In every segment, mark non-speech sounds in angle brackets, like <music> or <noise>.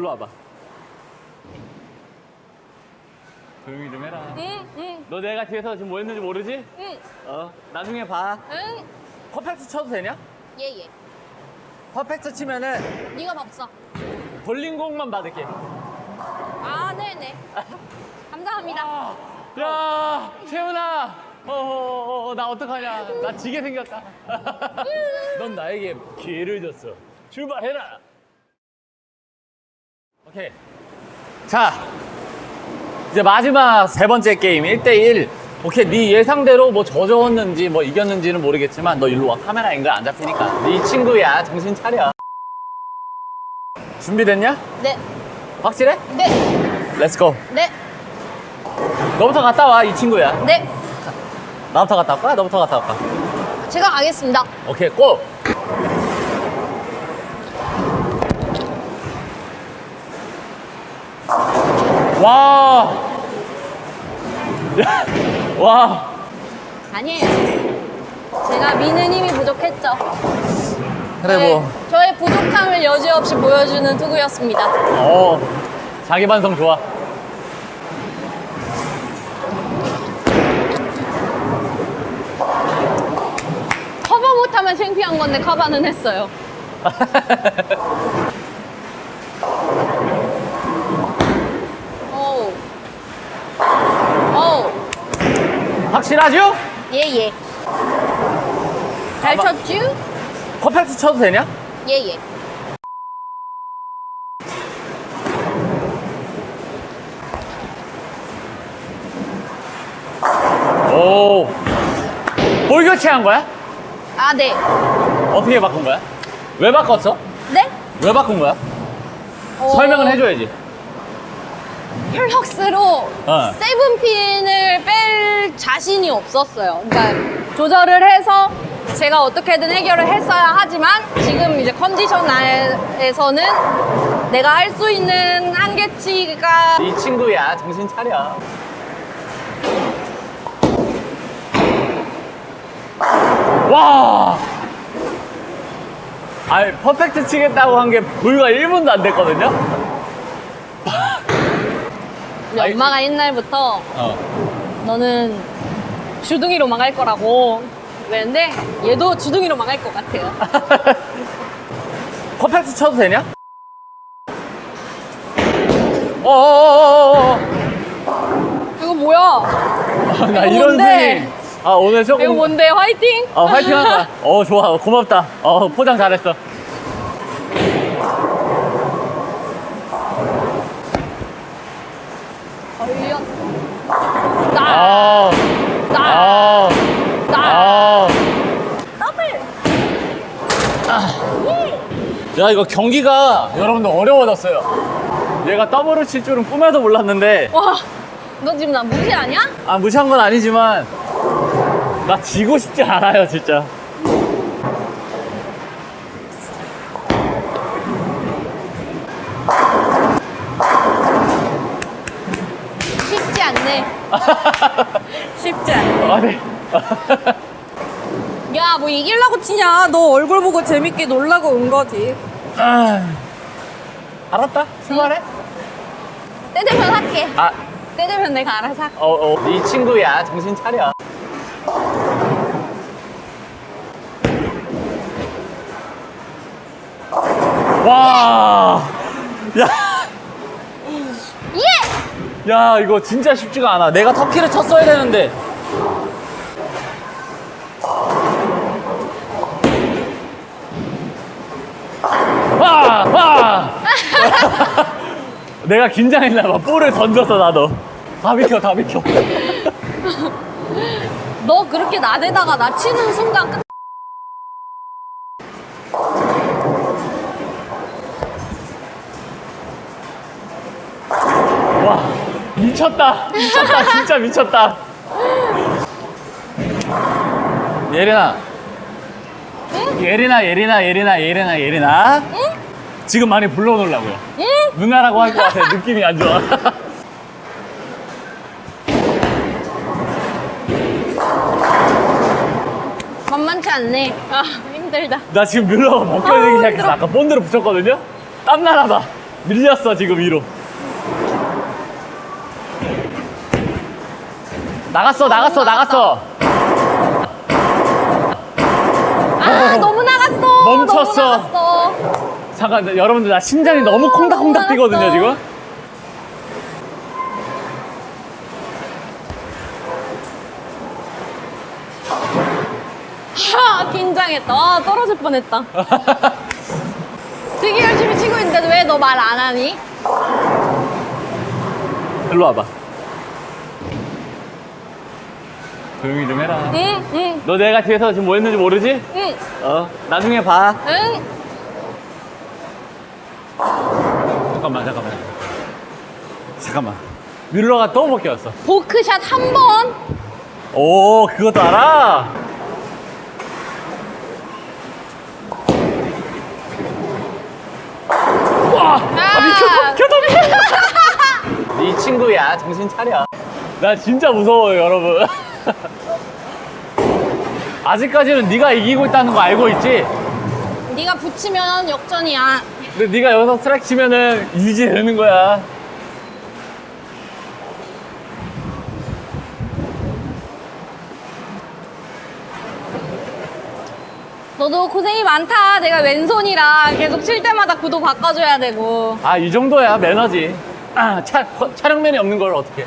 글로 와봐. 조용히 좀 해라. 응, 응, 너 내가 뒤에서 지금 뭐 했는지 모르지? 응, 어, 나중에 봐. 응. 퍼펙트 쳐도 되냐? 예, 예. 퍼펙트 치면은 네가 밥사. 볼링공만 받을게. 아, 네네. 감사합니다. 야, 채훈아. 어, 어, 어, 나 어떡하냐. 나 지게 생겼다. <laughs> 넌 나에게 기회를 줬어. 출발해라. 오케이. 자, 이제 마지막 세 번째 게임 1대1. 오케이, 네 예상대로 뭐 져줬는지 뭐 이겼는지는 모르겠지만 너 일로 와. 카메라 앵글 안 잡히니까. 네 친구야. 정신 차려. 준비됐냐? 네, 확실해? 네, 렛츠고. 네, 너부터 갔다 와, 이 친구야. 네. 나부터 갔다 올까? 너부터 갔다 올까? 제가 가겠습니다. 오케이, 고! 와! 야, <laughs> 와! 아니에요. 제가 미는 힘이 부족했죠. 그래, 네, 뭐. 저의 부족함을 여지없이 보여주는 투구였습니다. 어, 자기 반성 좋아. 커버 못하면 창피한 건데 커버는 했어요. <laughs> 오. 오. 확실하죠? 예, 예. 잘 아마- 쳤쥬? 퍼펙트 쳐도 되냐? 예, 예. 오. 볼 교체한 거야? 아, 네. 어떻게 바꾼 거야? 왜 바꿨어? 네? 왜 바꾼 거야? 어, 설명을 해줘야지. 플럭스로 어. 세븐핀을 뺄 자신이 없었어요. 그러니까 조절을 해서 제가 어떻게든 해결을 했어야 하지만 지금 이제 컨디션 안에서는 내가 할 수 있는 한계치가 이 친구야, 정신 차려. 와! 아니, 퍼펙트 치겠다고 한 게 불과 1분도 안 됐거든요? 우리 엄마가 옛날부터 어. 너는 주둥이로 망할 거라고 그랬는데 얘도 주둥이로 망할 것 같아요. <laughs> 퍼펙트 쳐도 되냐? 어어어어어. 이거 뭐야? 나 이거 이런 뭔데? 스윙. 아, 오늘 조금. 이거 뭔데? 화이팅? 어, 화이팅 하자. 어, 좋아. 고맙다. 어, 포장 잘했어. 걸렸. 나, 아, 나, 아, 나. 아. 더블. 야, 이거 경기가 여러분들 어려워졌어요. 얘가 더블을 칠 줄은 꿈에도 몰랐는데, 와, 너 지금 나 무시하냐? 아, 무시한 건 아니지만, 나 지고 싶지 않아요, 진짜. 쉽지 않네. <laughs> 쉽지 않네. 아, 네. 야, 뭐 이기려고 치냐? 너 얼굴 보고 재밌게 놀라고 온 거지. 아, 알았다. 출발해. 때 되면 할게. 아, 때 되면 내가 알아서 할게. 어, 어, 이 친구야. 정신 차려. 와, 야, 예! 야, 이거 진짜 쉽지가 않아. 내가 터키를 쳤어야 되는데. 와, 와. 내가 긴장했나 봐. 볼을 던졌어, 나도. 다 비켜, 다 비켜. 너 그렇게 나대다가 나 치는 순간 끝. 와, 미쳤다. 미쳤다. 진짜 미쳤다. 예린아. 예린아, 예린아, 예린아, 예린아, 예린아. 응? 지금 많이 불러놓으려고요. 응? 누나라고 할 것 같아. 느낌이 안 좋아. 만만치 않네. 아, 힘들다. 나 지금 뮬러가 벗겨지기 아우, 시작했어. 아까 본드로 붙였거든요? 땀나나봐. 밀렸어 지금 위로 나갔어 나갔어 나갔어 아 너무 나갔어. 멈췄어. 너무 나갔어. 잠깐 여러분들 나 심장이 너무 콩닥콩닥 뛰거든요 알았어. 지금 하 긴장했다. 아 떨어질 뻔했다. 되게 열심히 치고 있는데 왜 너 말 안 하니? 일로 와봐 조용히 좀 해라 응, 응, 너 내가 뒤에서 지금 뭐 했는지 모르지? 응, 어 나중에 봐 응. 잠깐만 잠깐만 잠깐만 뮬러가 또 벗겼어 보크샷 한 번. 오 그것도 알아? 와! 아, 미쳤다 미쳤다 미쳤다 이 친구야 정신 차려 나 진짜 무서워요 여러분 <laughs> 아직까지는 네가 이기고 있다는 거 알고 있지? 네가 붙이면 역전이야. 근데 네가 여기서 스트라이크 치면은 유지되는 거야 너도 고생이 많다. 내가 왼손이라 계속 칠 때마다 구도 바꿔줘야 되고. 아 이 정도야 매너지 아, 차, 촬영면이 없는 걸 어떻게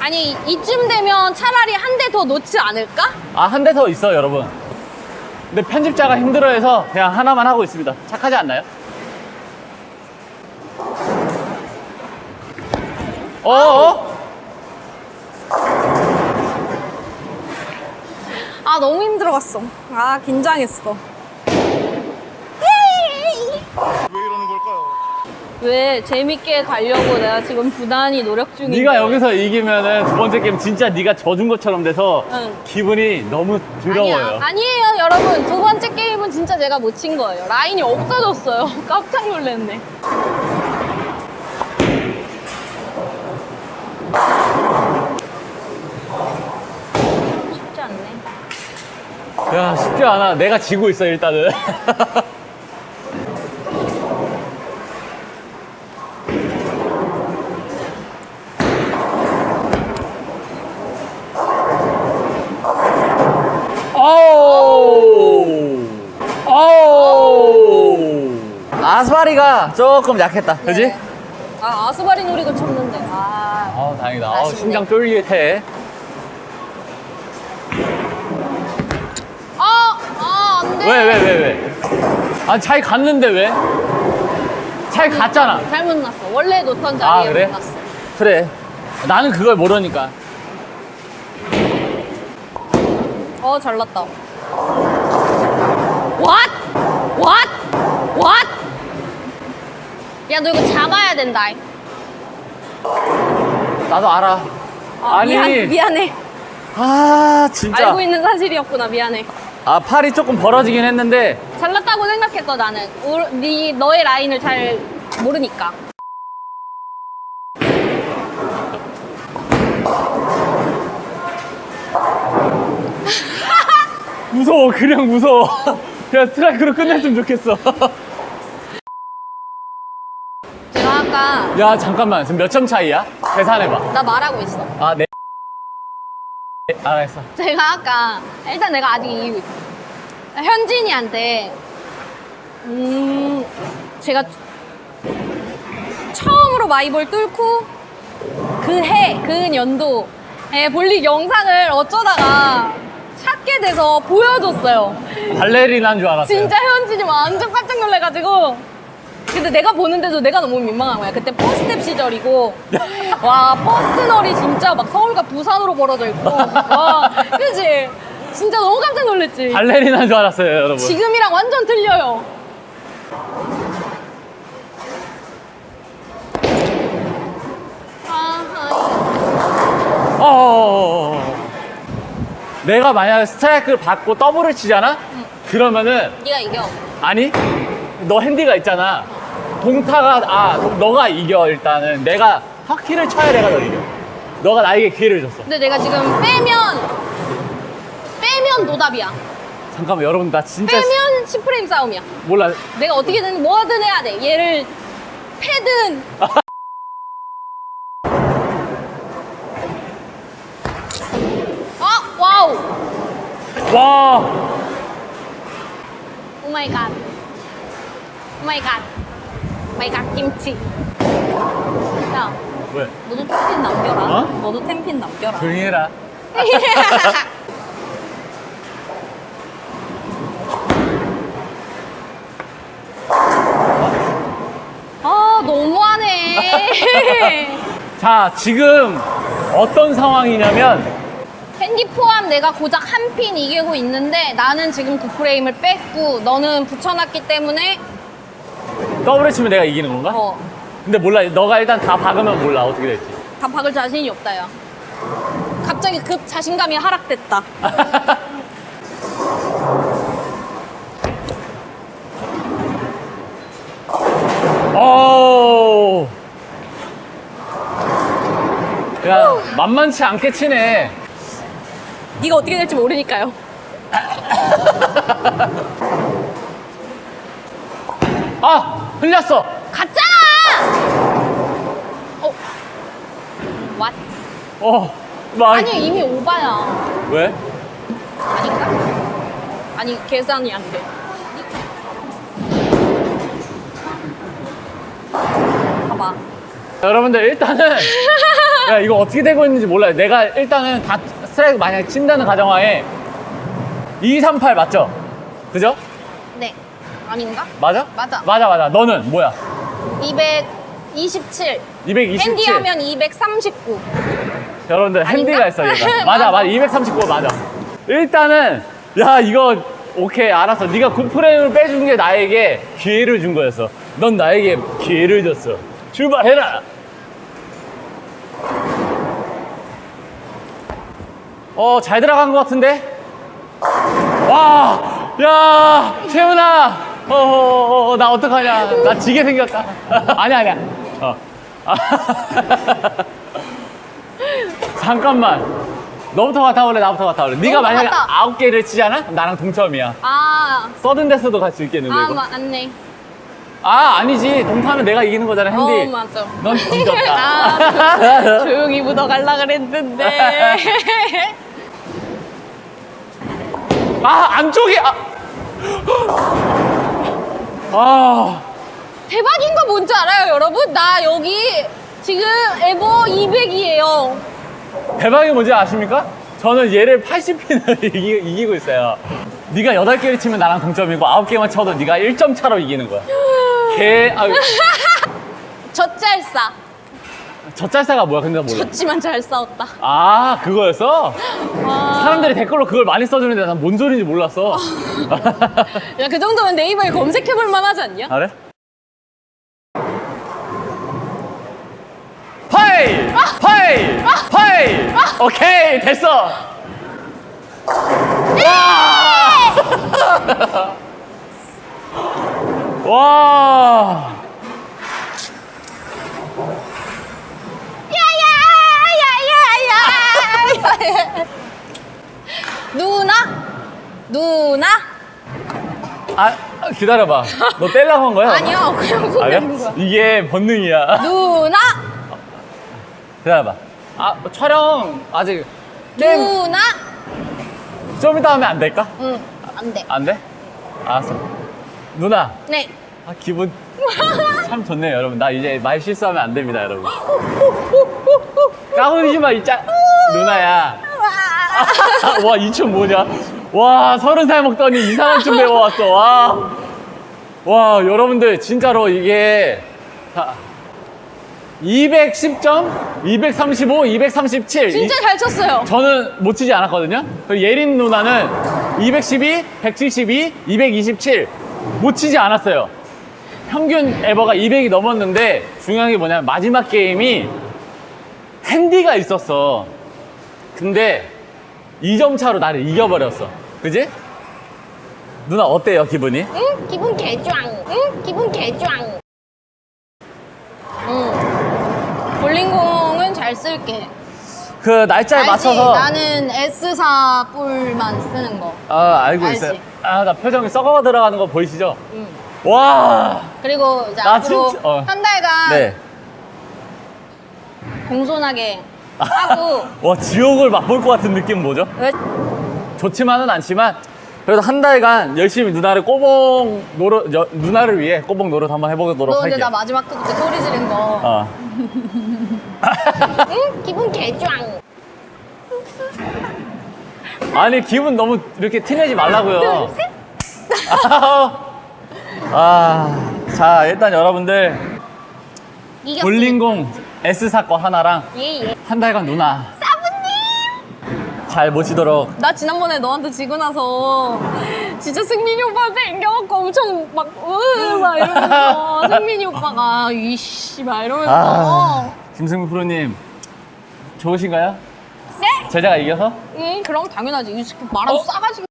아니 이쯤 되면 차라리 한 대 더 놓지 않을까? 아, 한 대 더 있어, 여러분. 근데 편집자가 힘들어해서 그냥 하나만 하고 있습니다. 착하지 않나요? 어어? 아 너무 힘들어갔어. 아 긴장했어. 왜 이러는 걸까요? 왜 재밌게 가려고 내가 지금 부단히 노력 중인데. 네가 여기서 이기면은 두 번째 게임 진짜 네가 져준 것처럼 돼서 응. 기분이 너무 더러워요. 아니야, 아니에요 여러분 두 번째 게임은 진짜 제가 못 친 거예요 라인이 없어졌어요 <laughs> 깜짝 놀랐네 쉽지 않네 야, 쉽지 않아. 내가 지고 있어, 일단은. <laughs> 아스파리가 조금 약했다. 그지? 네. 아 아스바리 노리고 쳤는데 아 아, 다행이다. 아. 심장 쫄깃해. 아, 아, 안 돼. 왜, 왜, 왜, 왜? 아, 잘 갔는데 왜? 잘 갔잖아. 잘못 났어. 원래 놓던 아, 자리에 그래? 못 났어. 그래. 나는 그걸 모르니까. 어, 잘 났다. What? What? What? 야, 너 이거 잡아야 된다. 나도 알아. 아, 아니. 미안, 미안해. 아, 진짜. 알고 있는 사실이었구나. 미안해. 아, 팔이 조금 벌어지긴 했는데. 잘났다고 생각했어, 나는. 우, 네, 너의 라인을 잘 모르니까. <laughs> 무서워. 그냥 무서워. 그냥 스트라이크로 끝냈으면 좋겠어. 제가 아까, 야, 잠깐만. 지금 몇 점 차이야? 계산해봐. 나 말하고 있어. 아, 네. 네, 알았어. 제가 아까 일단 내가 아직 이기고 있어. 현진이한테 음 제가 처음으로 마이볼 뚫고 그 해, 그 연도에 볼릭 영상을 어쩌다가 찾게 돼서 보여줬어요. 발레리나인 줄 알았어요. 진짜 현진이 완전 깜짝 놀래가지고. 근데 내가 보는데도 내가 너무 민망한 거야. 그때 포스텝 시절이고. 와, 버스널이 진짜 막 서울과 부산으로 벌어져 있고. 와, 그지? 진짜 너무 깜짝 놀랐지? 발레리나인 줄 알았어요, 여러분. 지금이랑 완전 틀려요. 아하, 어. 내가 만약 스트라이크를 받고 더블을 치잖아? 그러면은 네가 이겨. 아니 너 핸디가 있잖아 동타가 아 도- 너가 이겨 일단은 내가 터키를 쳐야 내가 너 이겨 너가 나에게 기회를 줬어 근데 내가 지금 빼면 빼면 노답이야. 잠깐만 여러분 나 진짜 빼면 10프레임 싸움이야. 몰라 내가 어떻게든 뭐든 해야 돼. 얘를 패든. 아, <laughs> 와우. 와, 오 마이 갓. 오 마이 갓. 마이 갓 김치. 야, 왜? 너도 템핀 남겨라. 어? 너도 템핀 남겨라. 조용히 해라. <laughs> 아, 너무하네. <laughs> 자, 지금 어떤 상황이냐면 핸디 포함 내가 고작 한 핀 이기고 있는데 나는 지금 그 구프레임을 뺐고 너는 붙여놨기 때문에 더블 치면 내가 이기는 건가? 어, 근데 몰라. 너가 일단 다 박으면 몰라. 어떻게 될지. 다 박을 자신이 없다 야. 갑자기 급 자신감이 하락됐다. <laughs> 오. 야, 만만치 않게 치네. 네가 어떻게 될지 모르니까요. 아, 흘렸어. 갔잖아. 어, 왓? 어, 막. 아니 이미 오바야. 왜? 아닌가? 아니 계산이 안 돼. 봐봐. 여러분들 일단은 <laughs> 야, 이거 어떻게 되고 있는지 몰라요. 내가 일단은 다 스트라이크 만약 친다는 가정하에 238 맞죠? 그죠? 네. 아닌가? 맞아? 맞아. 맞아, 맞아. 너는 뭐야? 227. 227. 핸디 하면 239. 여러분들? 핸디가 있어 얘가. <laughs> 맞아, 맞아. 239 맞아. 일단은 야 이거 오케이 알았어. 네가 9프레임을 빼준 게 나에게 기회를 준 거였어. 넌 나에게 기회를 줬어. 출발해라. 어, 잘 들어간 것 같은데? 와, 야, 채훈아, 어, 어, 어, 나 어떡하냐. 나 지게 생겼다. <laughs> 아니야, 아니야. 어. 아. <laughs> 잠깐만. 너부터 갔다 올래, 나부터 갔다 올래. 네가 너부터 만약에 갔다. 아홉 개를 치잖아? 나랑 동점이야. 아, 서든 데스도 갈 수 있겠는데, 아, 이거? 맞네. 아, 아니지. 동타면 내가 이기는 거잖아, 핸디. 어, 맞아. 넌 뒤졌다. <laughs> 아, 조용히 묻어갈라 그랬는데. 아, 안쪽이, 아. 아. 대박인 거 뭔지 알아요, 여러분? 나 여기 지금 에버 200이에요. 대박이 뭔지 아십니까? 저는 얘를 80핀을 <laughs> 이기, 이기고 있어요. 네가 8개를 치면 나랑 동점이고 9개만 쳐도 네가 1점 차로 이기는 거야. <gasps> 개, 아유, <laughs> 젖잘싸. 젖잘싸가 뭐야? 근데 나 몰라. 졌지만 잘 싸웠다. 아, 그거였어? 아. 사람들이 댓글로 그걸 많이 써주는데 난 뭔 소리인지 몰랐어. 야, 그 정도면 네이버에 검색해볼 만하지 않냐? 아, 그래? 파이! 파이! 파이! 오케이, 됐어! 와! <laughs> 와! 야야야야야 누나? 누나? 아, 기다려봐. 너 떼려고 한 거야? 아니요 그냥 손 아니야? 거야 이게 본능이야. 누나? 기다려봐. 아, 촬영 아직 게임 누나? 좀 이따 하면 안 될까? 응 안 돼 안 돼? 알았어. 누나, 네 아, 기분 참 좋네요, 여러분. 나 이제 말 실수하면 안 됩니다, 여러분. <laughs> 까불지 마, 이짜 누나야. 와, 이 춤 뭐냐? 와, 서른 살 먹더니 이상한 춤 배워왔어. 와. 와, 여러분들, 진짜로 이게. 자, 210점, 235, 237. 진짜 잘 쳤어요 저는 못 치지 않았거든요. 그리고 예린 누나는 212, 172, 227. 못 치지 않았어요. 평균 에버가 200이 넘었는데 중요한 게 뭐냐면 마지막 게임이 핸디가 있었어. 근데 2점 차로 나를 이겨버렸어. 그지? 누나 어때요, 기분이? 응? 기분 개짱 응? 기분 개짱 응 볼링공은 잘 쓸게 그 날짜에 알지? 맞춰서 나는 S사 볼만 쓰는 거 아, 알고 알지? 있어요. 아, 나 표정이 썩어 들어가는 거 보이시죠? 응. 와. 그리고 이제 나 앞으로 진짜- 어. 한 달간 네. 공손하게 하고 <laughs> 와 지옥을 맛볼 것 같은 느낌 뭐죠? 왜 좋지만은 않지만 그래도 한 달간 열심히 누나를 꼬봉 노릇 여- 누나를 위해 꼬봉 노릇 한번 해보도록 너 근데 할게요. 나 마지막 그때 소리 지른 거 어. <laughs> 응? 기분 개짱 <laughs> 아니 기분 너무 이렇게 티내지 말라고요. 아, 자 일단 여러분들 이겼어 볼링공 S 사건 하나랑 예예 한 달간 누나 사부님 잘 모시도록 나 지난번에 너한테 지고 나서 진짜 승민이 오빠한테 앵겨갖고 엄청 막, 으, 막 이러면서 <laughs> 승민이 오빠가 이씨 막 이러면서 아, 김승민 프로님 좋으신가요? 네? 제자가 이겨서? 응 그럼 당연하지 이 새끼 말아서 어? 싸가지고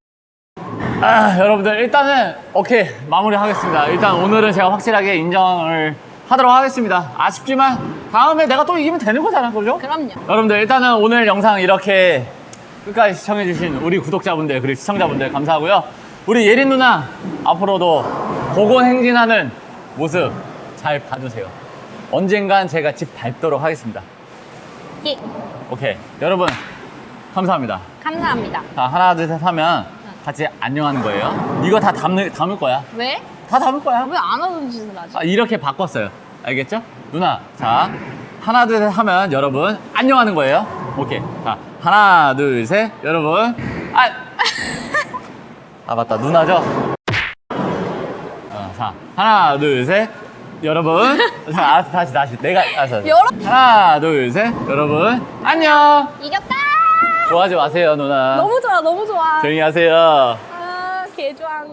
아, 여러분들 일단은 오케이 마무리 하겠습니다. 일단 오늘은 제가 확실하게 인정을 하도록 하겠습니다. 아쉽지만 다음에 내가 또 이기면 되는 거잖아, 그죠? 그럼요 여러분들 일단은 오늘 영상 이렇게 끝까지 시청해주신 우리 구독자분들 그리고 시청자분들 감사하고요. 우리 예린 누나 앞으로도 고고행진하는 모습 잘 봐주세요. 언젠간 제가 집 밟도록 하겠습니다. 예 오케이 여러분 감사합니다. 감사합니다 자 하나 둘 셋 하면 같이 안녕하는 거예요. 이거 다 담을, 담을 거야. 왜? 다 담을 거야. 왜 안 하는 짓을 하지? 아, 이렇게 바꿨어요. 알겠죠? 누나, 자, 하나, 둘, 셋 하면 여러분, 안녕하는 거예요. 오케이. 자, 하나, 둘, 셋, 여러분, 아! 아, 맞다. 누나죠? 어, 자, 하나, 둘, 셋, 여러분. 자, 알았어, 다시, 다시. 내가, 알았어. 알았어. 여러- 하나, 둘, 셋, 여러분, 안녕! 이겼다 좋아하지 마세요, 누나. 너무 좋아 너무 좋아 조용히 하세요. 아 개좋아